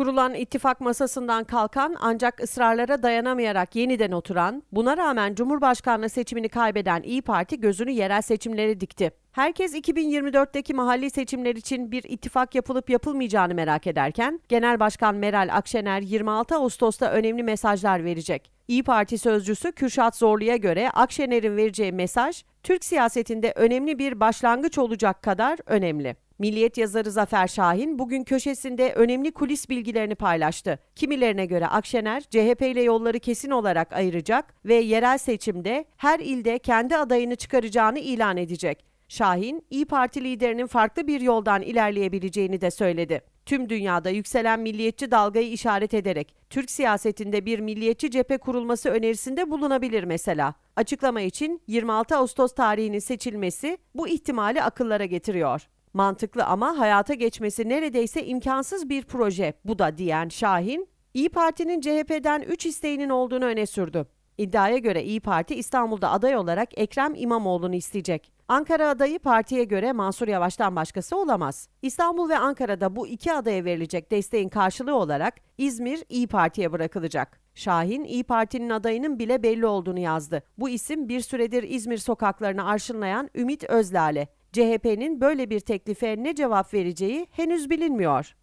Kurulan ittifak masasından kalkan ancak ısrarlara dayanamayarak yeniden oturan, buna rağmen Cumhurbaşkanlığı seçimini kaybeden İyi Parti gözünü yerel seçimlere dikti. Herkes 2024'teki mahalli seçimler için bir ittifak yapılıp yapılmayacağını merak ederken, Genel Başkan Meral Akşener 26 Ağustos'ta önemli mesajlar verecek. İyi Parti sözcüsü Kürşat Zorlu'ya göre Akşener'in vereceği mesaj, Türk siyasetinde önemli bir başlangıç olacak kadar önemli. Milliyet yazarı Zafer Şahin bugün köşesinde önemli kulis bilgilerini paylaştı. Kimilerine göre Akşener, CHP ile yolları kesin olarak ayıracak ve yerel seçimde her ilde kendi adayını çıkaracağını ilan edecek. Şahin, İyi Parti liderinin farklı bir yoldan ilerleyebileceğini de söyledi. Tüm dünyada yükselen milliyetçi dalgayı işaret ederek Türk siyasetinde bir milliyetçi cephe kurulması önerisinde bulunabilir mesela. Açıklama için 26 Ağustos tarihinin seçilmesi bu ihtimali akıllara getiriyor. Mantıklı ama hayata geçmesi neredeyse imkansız bir proje bu da diyen Şahin, İyi Parti'nin CHP'den 3 isteğinin olduğunu öne sürdü. İddiaya göre İyi Parti İstanbul'da aday olarak Ekrem İmamoğlu'nu isteyecek. Ankara adayı partiye göre Mansur Yavaş'tan başkası olamaz. İstanbul ve Ankara'da bu iki adaya verilecek desteğin karşılığı olarak İzmir İyi Parti'ye bırakılacak. Şahin, İyi Parti'nin adayının bile belli olduğunu yazdı. Bu isim bir süredir İzmir sokaklarını arşınlayan Ümit Özlale. CHP'nin böyle bir teklife ne cevap vereceği henüz bilinmiyor.